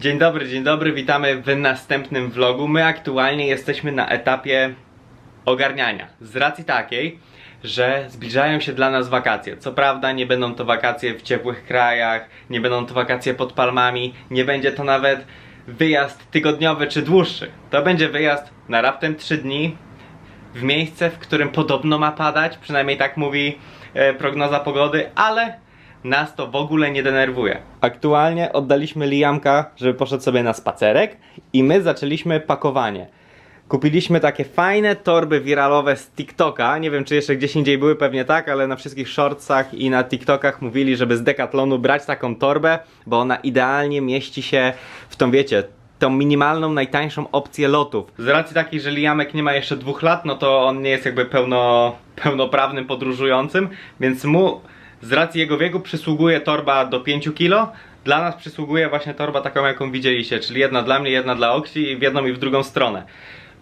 Dzień dobry, dzień dobry, witamy w następnym vlogu. My aktualnie jesteśmy na etapie ogarniania. Z racji takiej, że zbliżają się dla nas wakacje. Co prawda nie będą to wakacje w ciepłych krajach, nie będą to wakacje pod palmami, nie będzie to nawet wyjazd tygodniowy czy dłuższy. To będzie wyjazd na raptem 3 dni w miejsce, w którym podobno ma padać, przynajmniej tak mówi e, prognoza pogody, ale nas to w ogóle nie denerwuje. Aktualnie oddaliśmy Liamka, żeby poszedł sobie na spacerek i my zaczęliśmy pakowanie. Kupiliśmy takie fajne torby wiralowe z TikToka. Nie wiem, czy jeszcze gdzieś indziej były, pewnie tak, ale na wszystkich shortsach i na TikTokach mówili, żeby z Decathlonu brać taką torbę, bo ona idealnie mieści się w tą, wiecie, tą minimalną, najtańszą opcję lotów. Z racji takiej, że Liamek nie ma jeszcze dwóch lat, no to on nie jest jakby pełno, pełnoprawnym podróżującym, więc mu z racji jego wieku przysługuje torba do 5 kg. Dla nas przysługuje właśnie torba taką, jaką widzieliście, czyli jedna dla mnie, jedna dla Oksi i w jedną i w drugą stronę.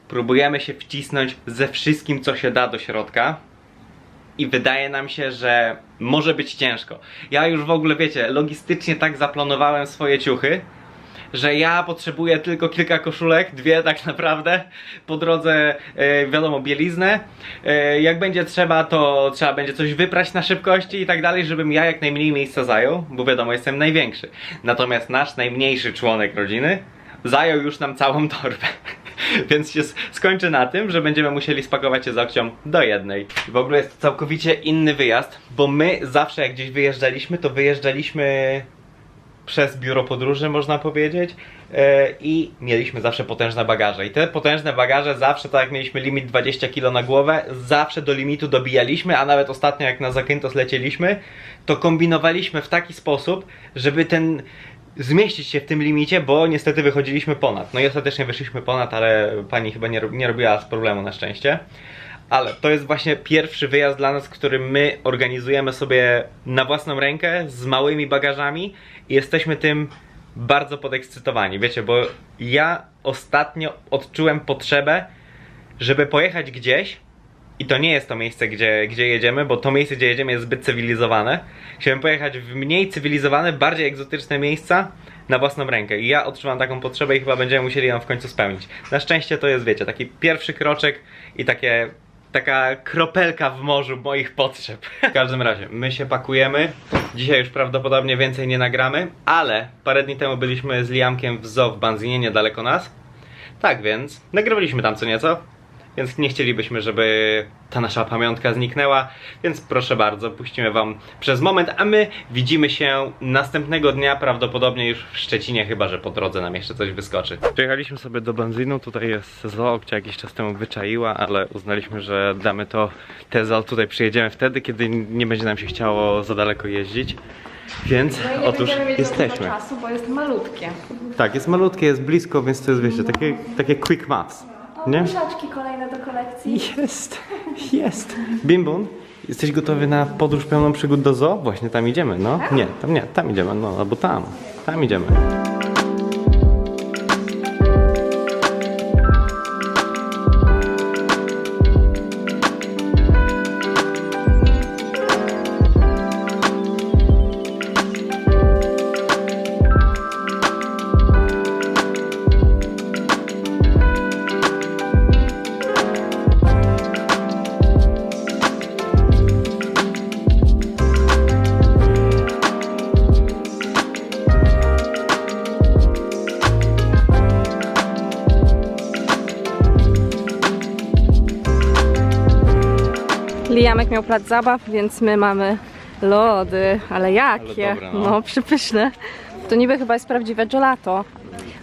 Próbujemy się wcisnąć ze wszystkim, co się da do środka i wydaje nam się, że może być ciężko. Ja już w ogóle, wiecie, logistycznie tak zaplanowałem swoje ciuchy, że ja potrzebuję tylko kilka koszulek, dwie tak naprawdę, po drodze e, wiadomo bieliznę. E, jak będzie trzeba, to trzeba będzie coś wyprać na szybkości i tak dalej, żebym ja jak najmniej miejsca zajął, bo wiadomo, jestem największy. Natomiast nasz najmniejszy członek rodziny zajął już nam całą torbę. Więc się skończy na tym, że będziemy musieli spakować się z Okcią do jednej. W ogóle jest to całkowicie inny wyjazd, bo my zawsze jak gdzieś wyjeżdżaliśmy, to wyjeżdżaliśmy przez biuro podróży, można powiedzieć. E, I mieliśmy zawsze potężne bagaże. I te potężne bagaże zawsze, tak jak mieliśmy limit 20 kg na głowę, zawsze do limitu dobijaliśmy, a nawet ostatnio jak na Zakynthos lecieliśmy, to kombinowaliśmy w taki sposób, żeby ten zmieścić się w tym limicie, bo niestety wychodziliśmy ponad. No i ostatecznie wyszliśmy ponad, ale pani chyba nie, nie robiła z problemu na szczęście. Ale to jest właśnie pierwszy wyjazd dla nas, który my organizujemy sobie na własną rękę z małymi bagażami i jesteśmy tym bardzo podekscytowani. Wiecie, bo ja ostatnio odczułem potrzebę, żeby pojechać gdzieś i to nie jest to miejsce, gdzie, gdzie jedziemy, bo to miejsce, gdzie jedziemy jest zbyt cywilizowane. Chciałem pojechać w mniej cywilizowane, bardziej egzotyczne miejsca na własną rękę. I ja odczuwam taką potrzebę i chyba będziemy musieli ją w końcu spełnić. Na szczęście to jest, wiecie, taki pierwszy kroczek i takie taka kropelka w morzu moich potrzeb. W każdym razie, my się pakujemy. Dzisiaj już prawdopodobnie więcej nie nagramy, ale parę dni temu byliśmy z Liamkiem w zoo w Banzinie, niedaleko nas. Tak więc, nagrywaliśmy tam co nieco, więc nie chcielibyśmy, żeby ta nasza pamiątka zniknęła, więc proszę bardzo, puścimy wam przez moment, a my widzimy się następnego dnia, prawdopodobnie już w Szczecinie, chyba że po drodze nam jeszcze coś wyskoczy. Przyjechaliśmy sobie do benzynu, tutaj jest zoo, która jakiś czas temu wyczaiła, ale uznaliśmy, że damy to tezal, tutaj przyjedziemy wtedy, kiedy nie będzie nam się chciało za daleko jeździć. Więc No nie otóż mieć jesteśmy. czasu, bo jest malutkie. Tak, jest malutkie, jest blisko, więc to jest, wiecie, takie, takie quick maths. Nie? kolejne do kolekcji. Jest, jest. Bimbun, jesteś gotowy na podróż pełną przygód do zoo? Właśnie tam idziemy, no. Nie, tam nie, tam idziemy, no, albo tam. Tam idziemy. Liamek miał plac zabaw, więc my mamy lody. Ale jakie? Ale dobre, no. no. przypyszne. To niby chyba jest prawdziwe gelato,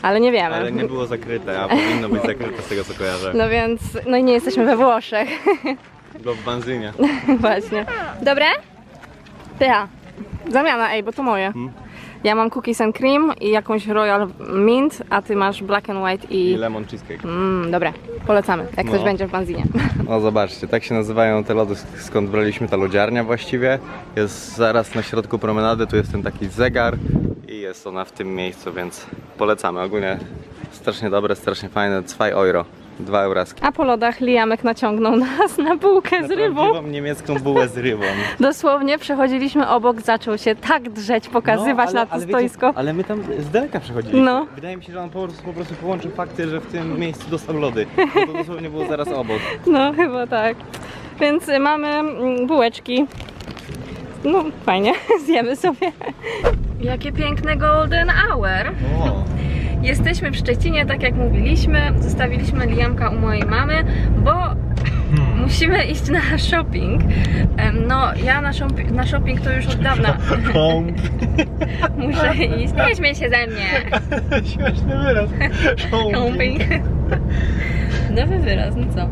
ale nie wiemy. Ale nie było zakryte, a powinno być zakryte z tego co kojarzę. No więc, no i nie jesteśmy we Włoszech. Bo w benzynie. Właśnie. Dobre? Pycha. Zamiana, ej, bo to moje. Hmm? Ja mam cookies and cream i jakąś royal mint, a ty masz black and white I i... lemon cheesecake. Mmm, dobra. Polecamy, jak ktoś No. będzie w Banzinie. O, zobaczcie, tak się nazywają te lody, skąd braliśmy ta lodziarnia właściwie. Jest zaraz na środku promenady, tu jest ten taki zegar i jest ona w tym miejscu, więc polecamy. Ogólnie strasznie dobre, strasznie fajne, 2 euro. Dwa euraski. A po lodach Liamek naciągnął nas na bułkę z rybą. Prawdziwą niemiecką bułę z rybą. Dosłownie przechodziliśmy obok, zaczął się tak drzeć, pokazywać No, na to wiecie, stoisko. ale my tam z daleka przechodziliśmy. No. Wydaje mi się, że on po prostu, po prostu połączył fakty, że w tym miejscu dostał lody. Bo to dosłownie było zaraz obok. No, chyba tak. Więc y, mamy mm, bułeczki. No, fajnie, zjemy sobie. Jakie piękne golden hour. O. Jesteśmy w Szczecinie, tak jak mówiliśmy. Zostawiliśmy Liamka u mojej mamy, bo Hmm. musimy iść na shopping. No, ja na, shop- na shopping to już od dawna muszę iść. Nie śmiej się ze mnie. Śmieszny wyraz. Shopping. Nowy wyraz, no co?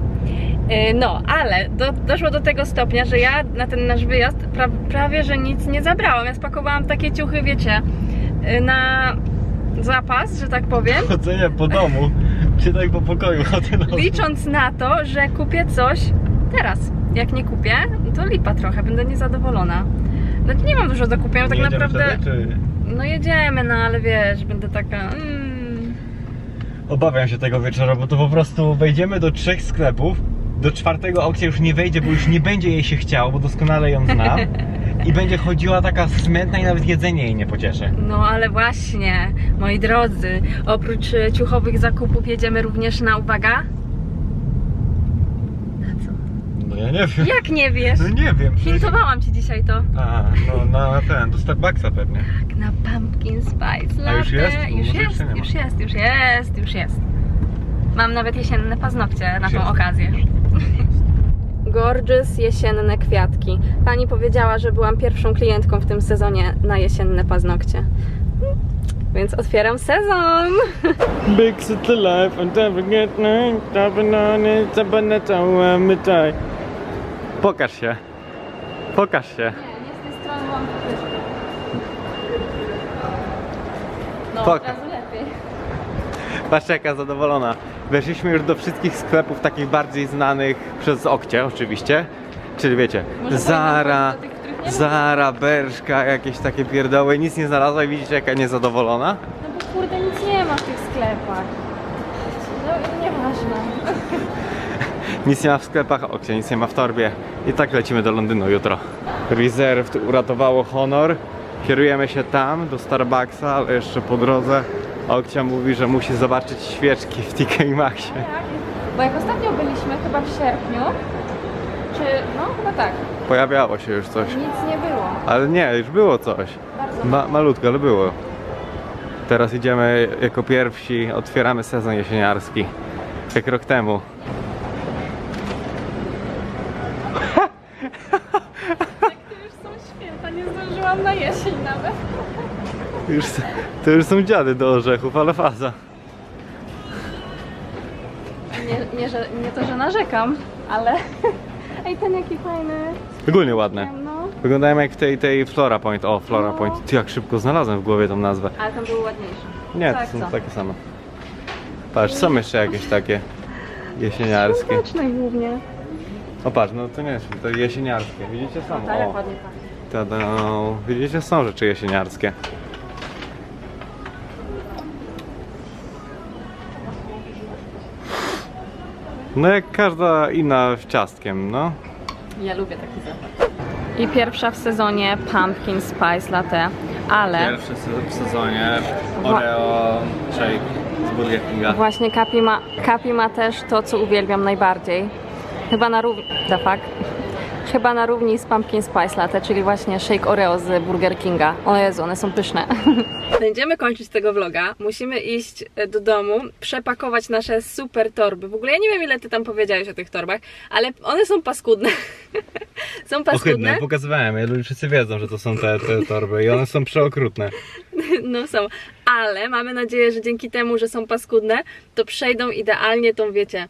E, No, ale do, doszło do tego stopnia, że ja na ten nasz wyjazd pra, prawie, że nic nie zabrałam. Ja spakowałam takie ciuchy, wiecie, e, na zapas, że tak powiem, Chodzenie po domu, czy tak po pokoju licząc na to, że kupię coś teraz. Jak nie kupię, to lipa trochę, będę niezadowolona. No nie mam dużo do kupienia, tak naprawdę. No jedziemy, no ale wiesz, będę taka. Mm, Obawiam się tego wieczora, bo to po prostu wejdziemy do trzech sklepów. Do czwartego aukcja już nie wejdzie, bo już nie będzie jej się chciało, bo doskonale ją znam. I będzie chodziła taka smętna i nawet jedzenie jej nie pocieszy. No ale właśnie, moi drodzy, oprócz e, ciuchowych zakupów jedziemy również na uwaga. Na co? No ja nie wiem. Jak nie wiesz? No nie wiem. Hintowałam ci dzisiaj to. A, no na ten, do Starbucksa pewnie. Tak, na pumpkin spice latte. A już jest? Bo Już może jest, jeszcze nie ma. już jest, już jest, już jest. Mam nawet jesienne paznokcie na Już tą jest. okazję. Gorgeous jesienne kwiatki. Pani powiedziała, że byłam pierwszą klientką w tym sezonie na jesienne paznokcie. Więc otwieram sezon. Big city life and never get no, tapping on it, tapping it, całe mytaj. Pokaż się. Pokaż się. Nie, nie z tej strony mam. No, Pok- od razu lepiej. Patrzcie jaka zadowolona. Weszliśmy już do wszystkich sklepów takich bardziej znanych przez Okcie oczywiście. Czyli wiecie, Może Zara, do tych, których nie ma? Zara, Berszka, jakieś takie pierdoły. Nic nie znalazła i widzicie jaka niezadowolona? No bo kurde nic nie ma w tych sklepach. No nieważne. Nic nie ma w sklepach Okcie, nic nie ma w torbie. I tak lecimy do Londynu jutro. Reserved uratowało honor. Kierujemy się tam, do Starbucksa, ale jeszcze po drodze Okcia mówi, że musi zobaczyć świeczki w TK Maxie. Bo jak ostatnio byliśmy, chyba w sierpniu, czy no chyba tak, Pojawiało się już coś. nic nie było. Ale nie, już było coś. Bardzo Ma, malutko, ale było. Teraz idziemy jako pierwsi, otwieramy sezon jesieniarski. Jak rok temu. To już są święta, nie zdążyłam na jesień nawet. Już, to już są dziady do orzechów, ale faza. Nie, nie, że, nie to, że narzekam, ale... Ej, ten jaki fajny. Ogólnie ładne. No, Wyglądają jak w tej, tej Flora Point. O, Flora No. Point. Ty jak szybko znalazłem w głowie tą nazwę. ale tam były ładniejsze. Nie, Tak, to są co? takie same. Patrz, są jeszcze jakieś takie jesieniarskie. Świąteczne głównie. O patrz, no to nie jest, to jesieniarskie. Widzicie No, są? tak, O, ładnie pachnie. tada. Widzicie, są rzeczy jesieniarskie. No jak każda inna w ciastkiem, no. Ja lubię taki zapach. I pierwsza w sezonie Pumpkin Spice Latte, ale Pierwszy w sezonie Oreo shake z Burger Kinga. właśnie Kapi ma, Kapi ma też to, co uwielbiam najbardziej. Chyba na równi... The fuck? Chyba na równi z Pumpkin Spice Latte, czyli właśnie shake Oreo z Burger Kinga. O Jezu, one są pyszne. Będziemy kończyć tego vloga. Musimy iść e, do domu, przepakować nasze super torby. W ogóle ja nie wiem, ile ty tam powiedziałeś o tych torbach, ale one są paskudne. są paskudne. Ohydne, pokazywałem, je, wszyscy wiedzą, że to są te, te torby i one są przeokrutne. No są, ale mamy nadzieję, że dzięki temu, że są paskudne, to przejdą idealnie tą, wiecie,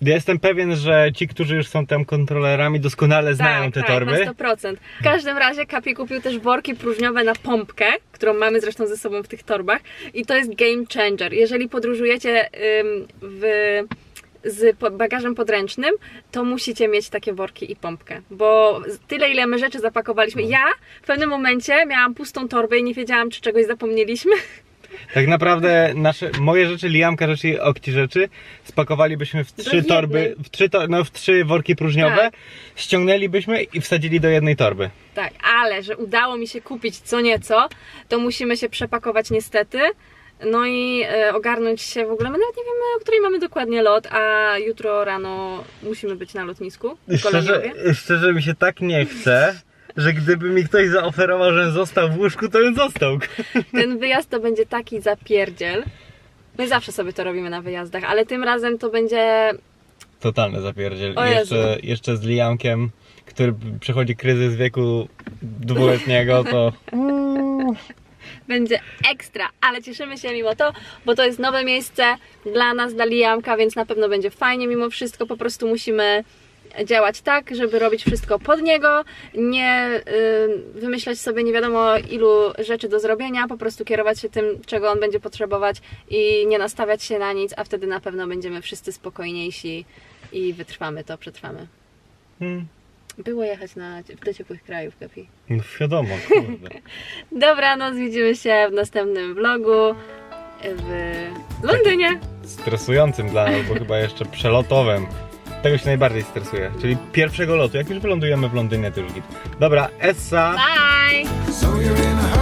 jestem pewien, że ci, którzy już są tam kontrolerami, doskonale znają tak, te tak, torby. na 100%. W każdym razie Kapi kupił też worki próżniowe na pompkę, którą mamy zresztą ze sobą w tych torbach i to jest game changer. Jeżeli podróżujecie ym, w, z bagażem podręcznym, to musicie mieć takie worki i pompkę, bo tyle ile my rzeczy zapakowaliśmy. No. Ja w pewnym momencie miałam pustą torbę i nie wiedziałam, czy czegoś zapomnieliśmy. Tak naprawdę nasze, moje rzeczy, Liamka rzeczy i Okci rzeczy spakowalibyśmy w trzy torby, w trzy, to, no, w trzy worki próżniowe, Tak. ściągnęlibyśmy i wsadzili do jednej torby. Tak, ale że udało mi się kupić co nieco, to musimy się przepakować niestety. No i e, ogarnąć się w ogóle. My nawet nie wiemy, o której mamy dokładnie lot, a jutro rano musimy być na lotnisku. w Szczerze, szczerze mi się tak nie chce, że gdyby mi ktoś zaoferował, że został w łóżku, to bym został. Ten wyjazd to będzie taki zapierdziel. My zawsze sobie to robimy na wyjazdach, ale tym razem to będzie. Totalny zapierdziel. O jeszcze, jeszcze z Liamkiem, który przechodzi kryzys wieku dwuletniego, to Będzie ekstra, ale cieszymy się mimo to, bo to jest nowe miejsce dla nas, dla Liamka, więc na pewno będzie fajnie mimo wszystko. Po prostu musimy działać tak, żeby robić wszystko pod niego, nie y, wymyślać sobie nie wiadomo ilu rzeczy do zrobienia, po prostu kierować się tym, czego on będzie potrzebować i nie nastawiać się na nic, a wtedy na pewno będziemy wszyscy spokojniejsi i wytrwamy to, przetrwamy. hmm, Było jechać na, do ciepłych krajów, Kapi. no wiadomo, kurde. Dobranoc, widzimy się w następnym vlogu w Londynie. stresującym dla nas, bo chyba jeszcze przelotowym. Tego się najbardziej stresuje, czyli pierwszego lotu. Jak już wylądujemy w Londynie, to już git. Dobra, Essa. Bye! So you're in a